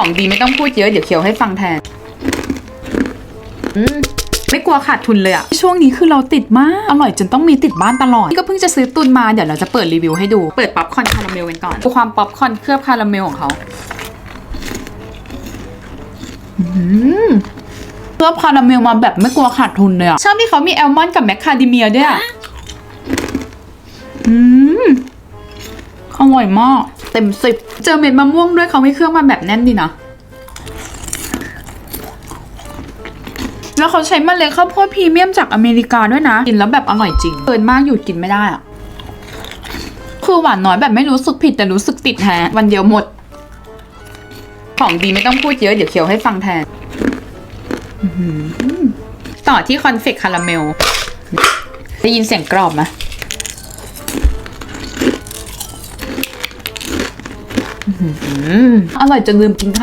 ของดีไม่ต้องพูดเยอะเดี๋ยวเคี้ยวให้ฟังแทนอืมไม่กลัวขาดทุนเลยอะช่วงนี้คือเราติดมาก อร่อยจนต้องมีติดบ้านตลอด นี่ก็เพิ่งจะซื้อตุนมา เดี๋ยวเราจะเปิดรีวิวให้ดู เปิดป๊อปคอร์นคาราเมลกันก่อน ดูความป๊อปคอร์นเคลือบคาราเมลของเขาอืมเคลือบคาราเมลมาแบบไม่กลัวขาดทุนเลยอะชอบที่เขามีแอลมอนด์กับแมคคาเดเมียด้วยอะอืมอร่อยมาก เต็มสิบเจอเม็ดมะม่วงด้วยเขาให้เครื่องมาแบบแน่นดีนะ แล้วเขาใช้เมล็ดข้าวโพดพรีเมียมจากอเมริกาด้วยนะ กินแล้วแบบอร่อยจริงเกินมากหยุดกินไม่ได้อะคือหวานน้อยแบบไม่รู้สึกผิดแต่รู้สึกติดแฮะวันเดียวหมด ของดีไม่ต้องพูดเยอะเดี๋ยวเคี้ยวให้ฟังแทนต่อที่คอนเฟกคาราเมล ได้ยินเสียงกรอบไหม อร่อยจนลืมกินข้าว